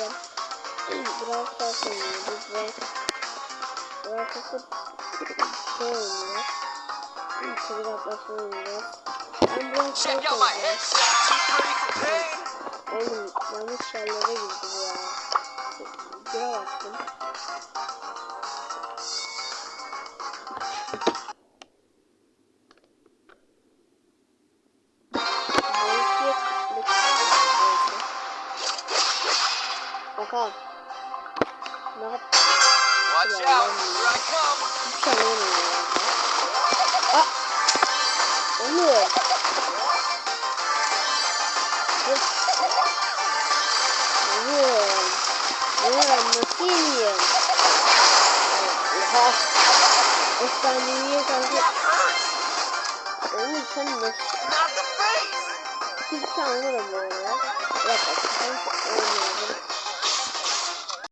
bugün Brawl Stars oynuyoruz ve Brawl Stars'ı şey oynuyoruz. Çevir atlasını oynuyoruz. Ben out my oynuyorum. Oğlum yanlış yerlere girdi bu ya. Bire bastım. Bakalım. Ne yap? Watch Yeah, out. Hiç oynamıyorum ya. Aa! Dur. Oğlum. Oğlum nasıl yeniyim? Oha. Efsaneviye karşı. Oğlum sen nasıl? Hiç arada. Bir dakika. Ben